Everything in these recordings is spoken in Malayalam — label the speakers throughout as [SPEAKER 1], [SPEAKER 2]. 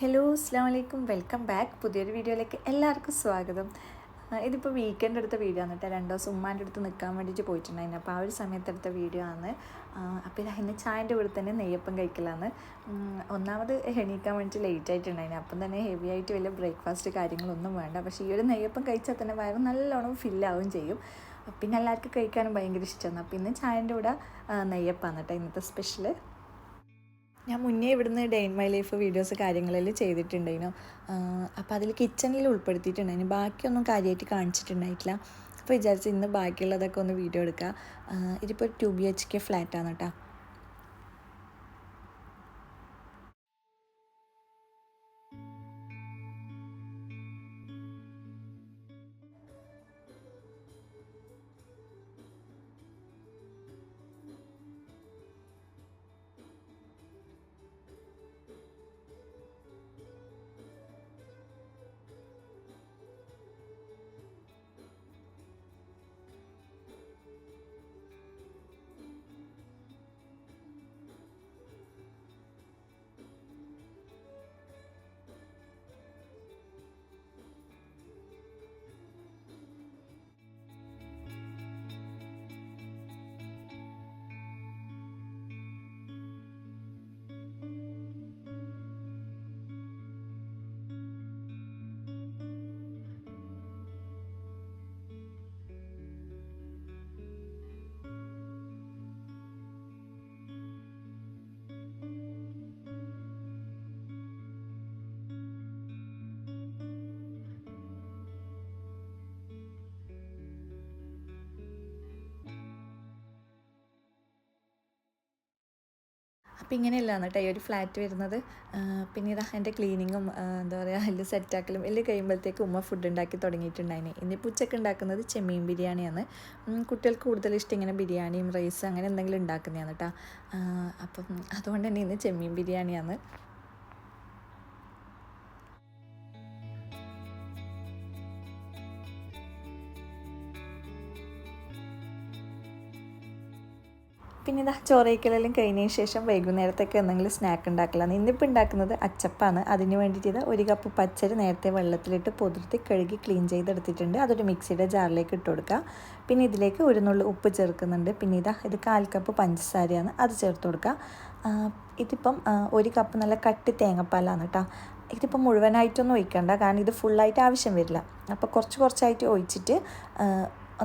[SPEAKER 1] ഹലോ അസ്സാം വലൈക്കും വെൽക്കം ബാക്ക് പുതിയൊരു വീഡിയോയിലേക്ക് എല്ലാവർക്കും സ്വാഗതം. ഇതിപ്പോൾ വീക്കെൻഡ് എടുത്ത വീഡിയോ ആണ് കേട്ടോ. രണ്ട് ദിവസം ഉമ്മാന്റെ അടുത്ത് നിൽക്കാൻ വേണ്ടിയിട്ട് പോയിട്ടുണ്ടായിരുന്നു. അപ്പോൾ ആ ഒരു സമയത്ത് എടുത്ത വീഡിയോ ആണ്. അപ്പോൾ ഇത് അതിന് ചായന്റെ കൂടെ തന്നെ നെയ്യപ്പം കഴിക്കലാണ്. ഒന്നാമത് എണീക്കാൻ വേണ്ടിയിട്ട് ലേറ്റ് ആയിട്ടുണ്ടായിരുന്നു. അപ്പം തന്നെ ഹെവി ആയിട്ട് വലിയ ബ്രേക്ക്ഫാസ്റ്റ് കാര്യങ്ങളൊന്നും വേണ്ട. പക്ഷേ ഈ ഒരു നെയ്യപ്പം കഴിച്ചാൽ തന്നെ വയറ് നല്ലോണം ഫില്ലാവും ചെയ്യും. പിന്നെ എല്ലാവർക്കും കഴിക്കാനും ഭയങ്കര ഇഷ്ടമാണ് അപ്പോൾ ഇന്ന് ചായന്റെ കൂടെ നെയ്യപ്പാണ് കേട്ടോ ഇന്നത്തെ സ്പെഷ്യൽ ഞാൻ മുന്നേ ഇവിടുന്ന് day in my life videos കാര്യങ്ങളെല്ലാം ചെയ്തിട്ടുണ്ടായിരുന്നു. അപ്പോൾ അതിൽ കിച്ചണിൽ ഉൾപ്പെടുത്തിയിട്ടുണ്ടായിരുന്നു ബാക്കിയൊന്നും കാര്യമായിട്ട് കാണിച്ചിട്ടുണ്ടായിട്ടില്ല. അപ്പോൾ വിചാരിച്ച് ഇന്ന് ബാക്കിയുള്ളതൊക്കെ ഒന്ന് വീഡിയോ എടുക്കുക ഇതിപ്പോൾ ടു ബി എച്ച് കെ ഫ്ലാറ്റാണ് കേട്ടോ അപ്പം ഇങ്ങനെയല്ലാണ് കേട്ടോ. ഈ ഒരു ഫ്ലാറ്റ് വരുന്നത് പിന്നെ ഇതാ എന്റെ ക്ലീനിങ്ങും എന്താ പറയുക എല്ലാം സെറ്റാക്കലും എല്ലാം കഴിയുമ്പോഴത്തേക്ക് ഉമ്മ ഫുഡ് ഉണ്ടാക്കി തുടങ്ങിയിട്ടുണ്ടായിന്. ഇന്നിപ്പോൾ ഉച്ചയ്ക്ക് ഉണ്ടാക്കുന്നത് ചെമ്മീൻ ബിരിയാണിയാണ്. കുട്ടികൾക്ക് കൂടുതൽ ഇഷ്ടം ഇങ്ങനെ ബിരിയാണിയും റൈസും അങ്ങനെ എന്തെങ്കിലും ഉണ്ടാക്കുന്നതാണ് കേട്ടോ. അപ്പം അതുകൊണ്ട് തന്നെ ഇന്ന് ചെമ്മീൻ ബിരിയാണിയാണ്. പിന്നെ ഇതാ ചോറയ്ക്കലെല്ലാം കഴിഞ്ഞതിന് ശേഷം വൈകുന്നേരത്തേക്ക് എന്തെങ്കിലും സ്നാക്ക് ഉണ്ടാക്കലാണ്. ഇന്നിപ്പോൾ ഉണ്ടാക്കുന്നത് അച്ചപ്പാണ്. അതിന് വേണ്ടിയിട്ട് ഇത് ഒരു കപ്പ് പച്ചരി നേരത്തെ വെള്ളത്തിലിട്ട് പൊതിർത്തി കഴുകി ക്ലീൻ ചെയ്തെടുത്തിട്ടുണ്ട്. അതൊരു മിക്സിയുടെ ജാറിലേക്ക് ഇട്ട് കൊടുക്കുക പിന്നെ ഇതിലേക്ക് ഒരു നുള്ളു ഉപ്പ് ചേർക്കുന്നുണ്ട്. പിന്നെ ഇതാ ഇത് കാൽ കപ്പ് പഞ്ചസാരയാണ്. അത് ചേർത്ത് കൊടുക്കുക ഇതിപ്പം ഒരു കപ്പ് നല്ല കട്ടി തേങ്ങപ്പാലാണ് കേട്ടോ ഇതിപ്പോൾ മുഴുവനായിട്ടൊന്നും ഒഴിക്കണ്ട. കാരണം ഇത് ഫുള്ളായിട്ട് ആവശ്യം വരില്ല. അപ്പോൾ കുറച്ച് കുറച്ചായിട്ട് ഒഴിച്ചിട്ട്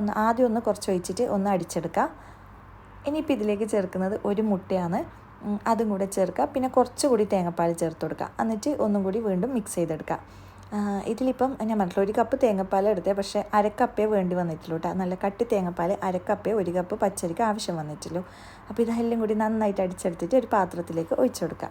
[SPEAKER 1] ഒന്ന് ആദ്യം ഒന്ന് കുറച്ച് ഒഴിച്ചിട്ട് ഒന്ന് അടിച്ചെടുക്കുക ഇനിയിപ്പോൾ ഇതിലേക്ക് ചേർക്കുന്നത് ഒരു മുട്ടയാണ്. അതും കൂടെ ചേർക്കുക. പിന്നെ കുറച്ചുകൂടി തേങ്ങാപ്പാൽ ചേർത്ത് കൊടുക്കുക. എന്നിട്ട് ഒന്നും കൂടി വീണ്ടും മിക്സ് ചെയ്തെടുക്കുക. ഇതിലിപ്പം ഞാൻ പറഞ്ഞില്ല ഒരു കപ്പ് തേങ്ങാപ്പാൽ എടുത്തേ. പക്ഷേ അരക്കപ്പേ വേണ്ടി വന്നിട്ടുള്ളൂ കേട്ടോ നല്ല കട്ടി തേങ്ങാപ്പാൽ അരക്കപ്പേ ഒരു കപ്പ് പച്ചരിക്ക് ആവശ്യം വന്നിട്ടുള്ളൂ. അപ്പോൾ ഇതെല്ലാം കൂടി നന്നായിട്ട് അടിച്ചെടുത്തിട്ട് ഒരു പാത്രത്തിലേക്ക് ഒഴിച്ചു കൊടുക്കുക.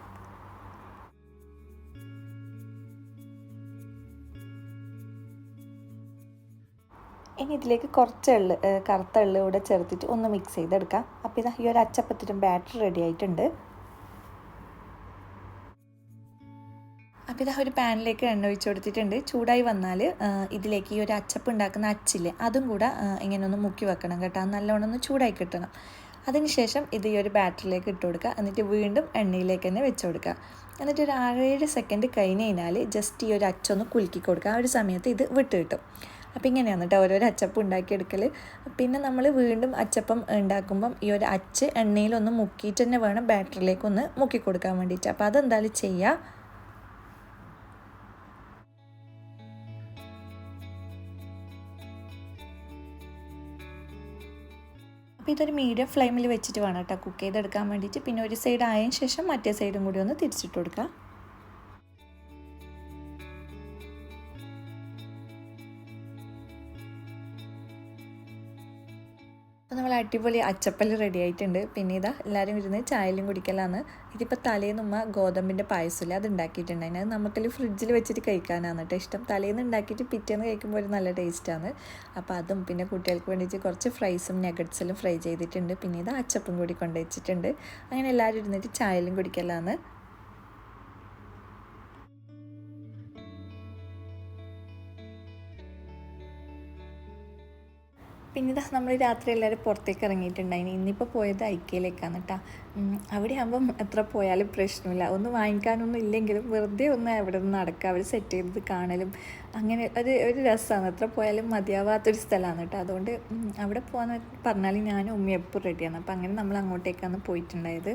[SPEAKER 1] ഇനി ഇതിലേക്ക് കുറച്ച് എള്ള് കറുത്ത എള്ള് കൂടെ ചേർത്തിട്ട് ഒന്ന് മിക്സ് ചെയ്തെടുക്കാം. അപ്പോൾ ഇതാ ഈ ഒരു അച്ചപ്പത്തിനും ബാറ്റർ റെഡി ആയിട്ടുണ്ട്. അപ്പോൾ ഇതാ ഒരു പാനിലേക്ക് എണ്ണ ഒഴിച്ച് കൊടുത്തിട്ടുണ്ട്. ചൂടായി വന്നാൽ ഇതിലേക്ക് ഈ ഒരു അച്ചപ്പ് ഉണ്ടാക്കുന്ന അച്ചില്ലേ അതും കൂടെ ഇങ്ങനെ ഒന്ന് മുക്കി വെക്കണം കേട്ടോ. നല്ലോണം ഒന്ന് ചൂടായി കിട്ടണം. അതിനുശേഷം ഇത് ഈ ഒരു ബാറ്ററിലേക്ക് ഇട്ട് കൊടുക്കുക. എന്നിട്ട് വീണ്ടും എണ്ണയിലേക്ക് തന്നെ വെച്ച് കൊടുക്കുക. എന്നിട്ട് ഒരു ആറേഴ് സെക്കൻഡ് കഴിഞ്ഞ് കഴിഞ്ഞാൽ ജസ്റ്റ് ഈ ഒരു അച്ചൊന്ന് കുലുക്കി കൊടുക്കുക. ആ ഒരു സമയത്ത് ഇത് വിട്ട് കിട്ടും. അപ്പോൾ ഇങ്ങനെയാണ് കേട്ടോ ഓരോരോ അച്ചപ്പം ഉണ്ടാക്കിയെടുക്കൽ പിന്നെ നമ്മൾ വീണ്ടും അച്ചപ്പം ഉണ്ടാക്കുമ്പം ഈ ഒരു അച്ച് എണ്ണയിലൊന്ന് മുക്കിയിട്ട് തന്നെ വേണം ബാറ്ററിലേക്ക് ഒന്ന് മുക്കി കൊടുക്കാൻ വേണ്ടിയിട്ട് അപ്പോൾ അതെന്തായാലും ചെയ്യുക അപ്പോൾ ഇതൊരു മീഡിയം ഫ്ലെയിമിൽ വെച്ചിട്ട് വേണം കേട്ടോ കുക്ക് ചെയ്തെടുക്കാൻ വേണ്ടിയിട്ട് പിന്നെ ഒരു സൈഡ് ആയതിനു ശേഷം മറ്റേ സൈഡും കൂടി ഒന്ന് തിരിച്ചിട്ട് കൊടുക്കുക അപ്പോൾ നമ്മൾ അടിപൊളി അച്ചപ്പൽ റെഡി ആയിട്ടുണ്ട്. പിന്നെ ഇതാ എല്ലാവരും ഇരുന്ന് ചായയിലും കുടിക്കലാണ്. ഇതിപ്പോൾ തലേന്ന് ഉമ്മ ഗോതമ്പിന്റെ പായസമില്ല അത് ഉണ്ടാക്കിയിട്ടുണ്ടായിരുന്നു അത് നമുക്കിൽ ഫ്രിഡ്ജിൽ വെച്ചിട്ട് കഴിക്കാനാണ് കേട്ടോ ഇഷ്ടം. തലേന്ന് ഉണ്ടാക്കിയിട്ട് പിറ്റേന്ന് കഴിക്കുമ്പോൾ ഒരു നല്ല ടേസ്റ്റാണ് അപ്പോൾ അതും പിന്നെ കുട്ടികൾക്ക് വേണ്ടിയിട്ട് കുറച്ച് ഫ്രൈസും നെഗറ്റ്സിലും ഫ്രൈ ചെയ്തിട്ടുണ്ട്. പിന്നെ ഇത് അച്ചപ്പും കൂടി കൊണ്ടുവച്ചിട്ടുണ്ട്. അങ്ങനെ എല്ലാവരും ഇരുന്നിട്ട് ചായയിലും കുടിക്കലാണ്. പിന്നെ നമ്മൾ രാത്രി എല്ലാവരും പുറത്തേക്ക് ഇറങ്ങിയിട്ടുണ്ടായിന്. ഇന്നിപ്പോൾ പോയത് ഐക്കയിലേക്കാണ് കേട്ടോ അവിടെ ആകുമ്പം എത്ര പോയാലും പ്രശ്നമില്ല. ഒന്ന് വാങ്ങിക്കാനൊന്നും ഇല്ലെങ്കിലും വെറുതെ ഒന്ന് അവിടെ നിന്ന് നടക്കുക അവർ സെറ്റ് ചെയ്തത് കാണലും അങ്ങനെ ഒരു ഒരു രസമാണ് എത്ര പോയാലും മതിയാവാത്തൊരു സ്ഥലമാണ് കേട്ടോ അതുകൊണ്ട് അവിടെ പോകാന്ന് പറഞ്ഞാൽ ഞാനും ഉമ്മയപ്പും റെഡിയാണ് അപ്പോൾ അങ്ങനെ നമ്മൾ അങ്ങോട്ടേക്കാണ് പോയിട്ടുണ്ടായത്.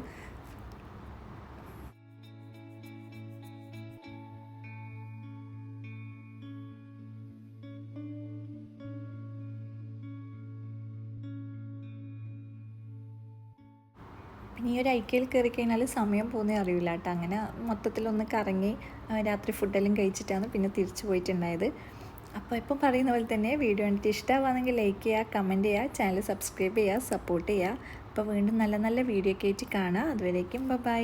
[SPEAKER 1] ഈ ഒരു ഐക്കയിൽ കയറി കഴിഞ്ഞാൽ സമയം പോകുന്നേ അറിയില്ല കേട്ടോ. അങ്ങനെ മൊത്തത്തിലൊന്ന് കറങ്ങി രാത്രി ഫുഡെല്ലാം കഴിച്ചിട്ടാണ് പിന്നെ തിരിച്ചു പോയിട്ടുണ്ടായത്. അപ്പോൾ ഇപ്പം പറയുന്ന പോലെ തന്നെ വീഡിയോ കണ്ടിട്ട് ഇഷ്ടമാവുകയാണെങ്കിൽ ലൈക്ക് ചെയ്യുക കമന്റ് ചെയ്യുക ചാനൽ സബ്സ്ക്രൈബ് ചെയ്യുക സപ്പോർട്ട് ചെയ്യുക. അപ്പോൾ വീണ്ടും നല്ല നല്ല വീഡിയോ ഒക്കെ കാണാം. അതുവരേക്കും ബൈ